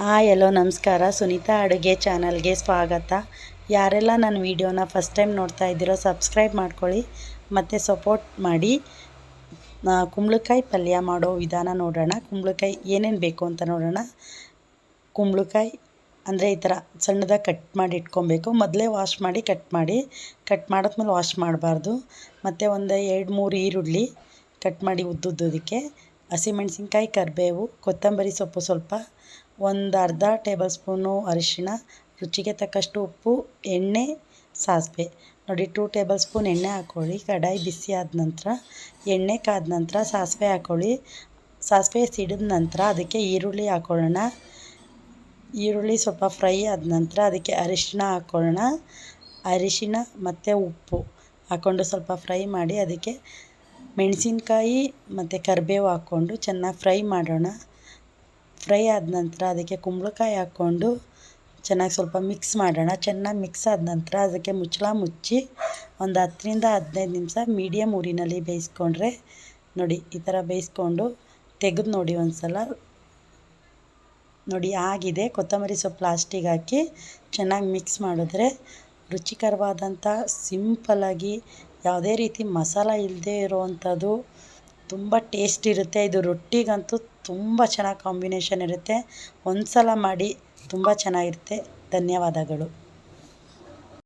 Hi ಎಲ್ಲೋ ನಮಸ್ಕಾರ. ಸುನೀತಾ ಅಡುಗೆ ಚಾನಲ್ಗೆ ಸ್ವಾಗತ. ಯಾರೆಲ್ಲ ನನ್ನ ವೀಡಿಯೋನ ಫಸ್ಟ್ ಟೈಮ್ ನೋಡ್ತಾ ಇದ್ದೀರೋ ಸಬ್ಸ್ಕ್ರೈಬ್ ಮಾಡ್ಕೊಳ್ಳಿ, ಮತ್ತು ಸಪೋರ್ಟ್ ಮಾಡಿ. ಕುಂಬಳಕಾಯಿ ಪಲ್ಯ ಮಾಡೋ ವಿಧಾನ ನೋಡೋಣ. ಕುಂಬಳಕಾಯಿ ಏನೇನು ಬೇಕು ಅಂತ ನೋಡೋಣ. ಕುಂಬಳಕಾಯಿ ಅಂದರೆ ಈ ಥರ ಸಣ್ಣದಾಗಿ ಕಟ್ ಮಾಡಿ ಇಟ್ಕೊಬೇಕು. ಮೊದಲೇ ವಾಶ್ ಮಾಡಿ ಕಟ್ ಮಾಡಿ. ಕಟ್ ಮಾಡಿದ್ಮೇಲೆ ವಾಶ್ ಮಾಡಬಾರ್ದು. ಮತ್ತು ಒಂದು ಎರಡು ಮೂರು ಈರುಳ್ಳಿ ಕಟ್ ಮಾಡಿ ಉದ್ದುದ್ದದಕ್ಕೆ. ಹಸಿಮೆಣ್ಸಿನ್ಕಾಯಿ ಕರಿಬೇವು, ಕೊತ್ತಂಬರಿ ಸೊಪ್ಪು ಸ್ವಲ್ಪ, ಒಂದು ಅರ್ಧ ಟೇಬಲ್ ಸ್ಪೂನು ಅರಿಶಿಣ, ರುಚಿಗೆ ತಕ್ಕಷ್ಟು ಉಪ್ಪು, ಎಣ್ಣೆ, ಸಾಸಿವೆ. ನೋಡಿ ಟೂ ಟೇಬಲ್ ಸ್ಪೂನ್ ಎಣ್ಣೆ ಹಾಕ್ಕೊಳ್ಳಿ ಕಡಾಯಿ ಬಿಸಿ ಆದ ನಂತರ, ಎಣ್ಣೆ ಕಾದ ನಂತರ ಸಾಸಿವೆ ಹಾಕ್ಕೊಳ್ಳಿ ಸಾಸಿವೆ ಸಿಡಿದ ನಂತರ ಅದಕ್ಕೆ ಈರುಳ್ಳಿ ಹಾಕ್ಕೊಳ್ಳೋಣ ಈರುಳ್ಳಿ ಸ್ವಲ್ಪ ಫ್ರೈ ಆದ ನಂತರ ಅದಕ್ಕೆ ಅರಿಶಿಣ ಹಾಕ್ಕೊಳ್ಳೋಣ ಅರಿಶಿಣ ಮತ್ತು ಉಪ್ಪು ಹಾಕ್ಕೊಂಡು ಸ್ವಲ್ಪ ಫ್ರೈ ಮಾಡಿ ಅದಕ್ಕೆ ಮೆಣಸಿನ್ಕಾಯಿ ಮತ್ತು ಕರಿಬೇವು ಹಾಕ್ಕೊಂಡು ಚೆನ್ನಾಗಿ ಫ್ರೈ ಮಾಡೋಣ. ಫ್ರೈ ಆದ ನಂತರ ಅದಕ್ಕೆ ಕುಂಬಳಕಾಯಿ ಹಾಕ್ಕೊಂಡು ಚೆನ್ನಾಗಿ ಸ್ವಲ್ಪ ಮಿಕ್ಸ್ ಮಾಡೋಣ. ಚೆನ್ನಾಗಿ ಮಿಕ್ಸ್ ಆದ ನಂತರ ಅದಕ್ಕೆ ಮುಚ್ಚಳ ಮುಚ್ಚಿ ಒಂದು ಹತ್ತರಿಂದ ಹದಿನೈದು ನಿಮಿಷ ಮೀಡಿಯಮ್ ಊರಿನಲ್ಲಿ ಬೇಯಿಸ್ಕೊಂಡ್ರೆ ನೋಡಿ ಈ ಥರ ಬೇಯಿಸ್ಕೊಂಡು ತೆಗೆದು ನೋಡಿ ಒಂದು ಸಲ ನೋಡಿ ಆಗಿದೆ. ಕೊತ್ತಂಬರಿ ಸೊಪ್ಪು ಲಾಸ್ಟಿಗೆ ಹಾಕಿ ಚೆನ್ನಾಗಿ ಮಿಕ್ಸ್ ಮಾಡಿದ್ರೆ ರುಚಿಕರವಾದಂಥ ಸಿಂಪಲ್ಲಾಗಿ ಯಾವುದೇ ರೀತಿ ಮಸಾಲ ಇಲ್ಲದೆ ಇರುವಂಥದ್ದು ತುಂಬ ಟೇಸ್ಟ್ ಇರುತ್ತೆ. ಇದು ರೊಟ್ಟಿಗಂತೂ ತುಂಬ ಚೆನ್ನಾಗಿ ಕಾಂಬಿನೇಷನ್ ಇರುತ್ತೆ. ಒಂದು ಸಲ ಮಾಡಿ ತುಂಬ ಚೆನ್ನಾಗಿರುತ್ತೆ. ಧನ್ಯವಾದಗಳು.